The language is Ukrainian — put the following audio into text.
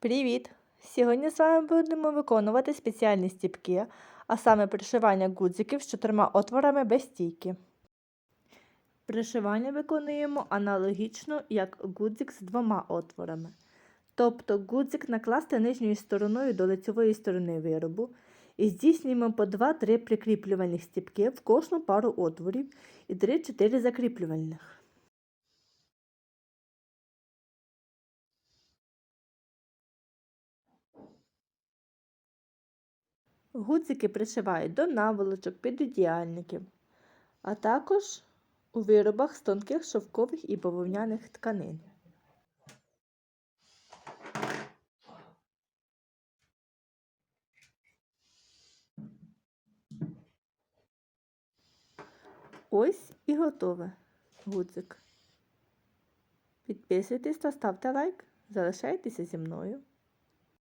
Привіт! Сьогодні з вами будемо виконувати спеціальні стіпки, а саме пришивання гудзиків з чотирма отворами без стійки. Пришивання виконуємо аналогічно, як гудзик з двома отворами. Тобто гудзик накласти нижньою стороною до лицевої сторони виробу і здійснюємо по 2-3 прикріплювальних стіпки в кожну пару отворів і 3-4 закріплювальних. Гудзики пришивають до наволочок, підодіяльників, а також у виробах з тонких шовкових і бавовняних тканин. Ось і готове гудзик. Підписуйтесь та ставте лайк. Залишайтеся зі мною.